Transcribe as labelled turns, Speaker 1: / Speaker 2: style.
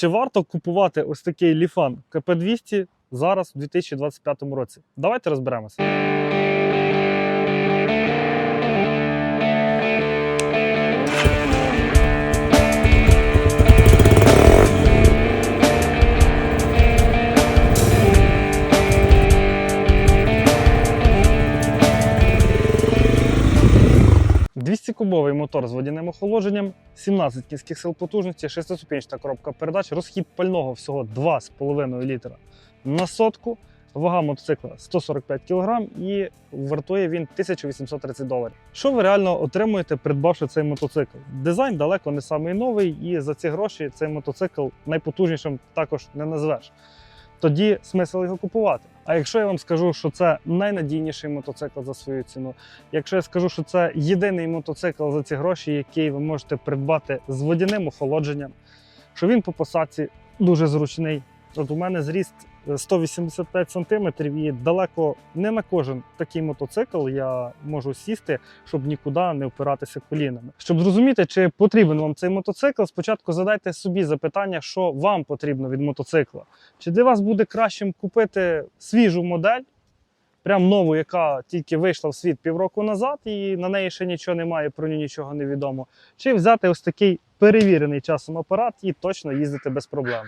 Speaker 1: Чи варто купувати ось такий ліфан КП200 зараз у 2025 році? Давайте розберемося. – 200-кубовий мотор з водяним охолодженням, 17 кінських сил потужності, 6-ступенчата коробка передач, розхід пального всього 2,5 літра на сотку. Вага мотоцикла 145 кг і вартує він 1830 доларів. Що ви реально отримуєте, придбавши цей мотоцикл? Дизайн далеко не самий новий, і за ці гроші цей мотоцикл найпотужнішим також не назвеш. Тоді смисл його купувати. А якщо я вам скажу, що це найнадійніший мотоцикл за свою ціну, якщо я скажу, що це єдиний мотоцикл за ці гроші, який ви можете придбати з водяним охолодженням, що він по посадці дуже зручний. От у мене зріст е, 185 см і далеко не на кожен такий мотоцикл я можу сісти, щоб нікуди не впиратися колінами. Щоб зрозуміти, чи потрібен вам цей мотоцикл, спочатку задайте собі запитання, що вам потрібно від мотоцикла. Чи для вас буде кращим купити свіжу модель, прям нову, яка тільки вийшла в світ півроку назад, і на неї ще нічого немає, про нього нічого не відомо. Чи взяти ось такий перевірений часом апарат і точно їздити без проблем.